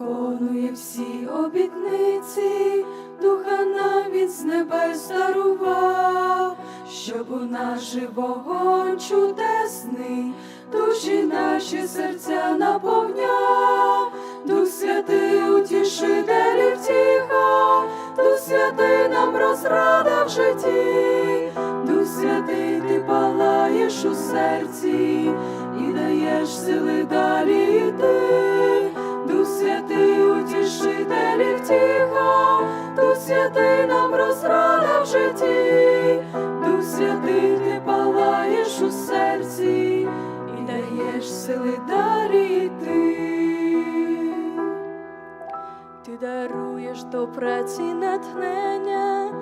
виконує всі обітниці, духа нам від з небес дарував, щоб у нас жив вогонь чудесний, душі наші серця наповняв, Дух святий утішитель і втіха, Дух святий нам розрада в житті, Дух святий, ти палаєш у серці і даєш сили далі святий нам розрада в житті, Дух святий, ти палаєш у серці і даєш сили далі йти. Ти даруєш до праці натхнення,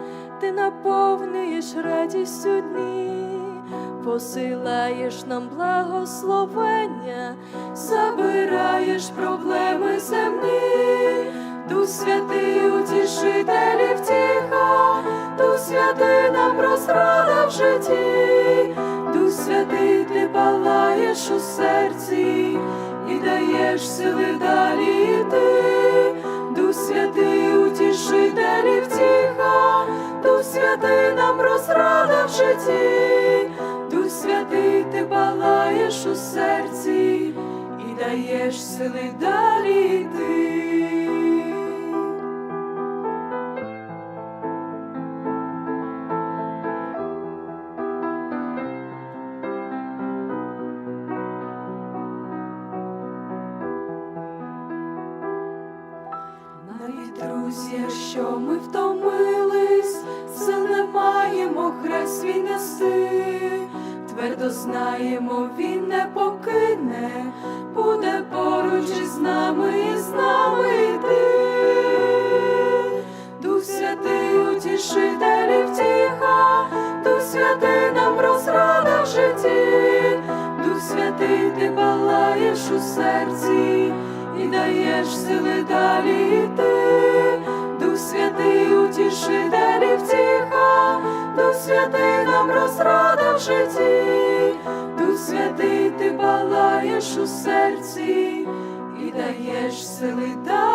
ти наповнюєш радістю дні, посилаєш нам благословення, забираєш проблеми земні, Святий нам розрада в житті, Дух святий, ти палаєш у серці і даєш сили далі йти. Дух святий, утішитель і втіха, Дух святий нам розрада в житті, Дух святий, ти палаєш у серці і даєш сили далі йти. Навіть друзі, якщо ми втомились, сил не маємо хрест свій нести, твердо знаємо, він не покине, буде поруч із нами і з нами йти. Дух святий, утішитель втіха, Дух святий нам розрада в житті, Дух святий, ти палаєш у серці і даєш сили далі йти. Дух святий, утішитель і втіха, Дух святий нам розрада в житті, Дух святий, ти палаєш у серці і даєш сили далі.